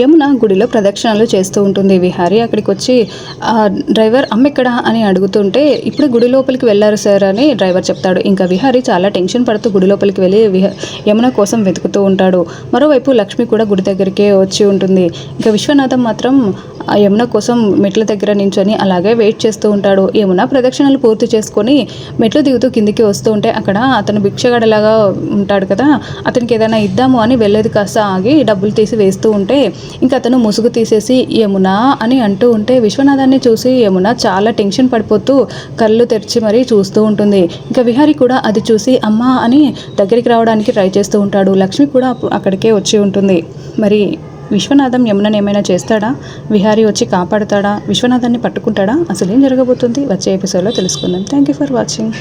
యమున గుడిలో ప్రదక్షిణలు చేస్తూ ఉంటుంది విహారి. అక్కడికి వచ్చి డ్రైవర్ అమ్మ ఎక్కడ అని అడుగుతుంటే ఇప్పుడు గుడి లోపలికి వెళ్ళారు సార్ అని డ్రైవర్ చెప్తాడు. ఇంకా విహారి చాలా టెన్షన్ పడుతూ గుడి లోపలికి వెళ్ళి యమున కోసం వెతుకుతూ ఉంటాడు. మరోవైపు లక్ష్మి కూడా గుడి దగ్గరికే వచ్చి ఉంటుంది. ఇంకా విశ్వనాథం మాత్రం ఆ యమున కోసం మెట్ల దగ్గర నించొని అలాగే వెయిట్ చేస్తూ ఉంటాడు. యమున ప్రదక్షిణలు పూర్తి చేసుకొని మెట్లు దిగుతూ కిందికి వస్తూ ఉంటే అక్కడ అతను భిక్షగడలాగా ఉంటాడు కదా అతనికి ఏదైనా ఇద్దాము అని వెళ్ళేది కాస్త ఆగి డబ్బులు తీసి వేస్తూ ఉంటే ఇంకా అతను ముసుగు తీసేసి యమున అని అంటూ ఉంటే విశ్వనాథాన్ని చూసి యమున చాలా టెన్షన్ పడిపోతూ కళ్ళు తెరిచి మరీ చూస్తూ ఉంటుంది. ఇంకా విహారి కూడా అది చూసి అమ్మా అని దగ్గరికి రావడానికి ట్రై చేస్తూ ఉంటాడు. లక్ష్మి కూడా అక్కడికే వచ్చి ఉంటుంది. మరి విశ్వనాథం యమునని ఏమైనా చేస్తాడా? విహారీ వచ్చి కాపాడుతాడా? విశ్వనాథాన్ని పట్టుకుంటాడా? అసలు ఏం జరగబోతుంది? వచ్చే ఎపిసోడ్లో తెలుసుకుందాం. Thank you for watching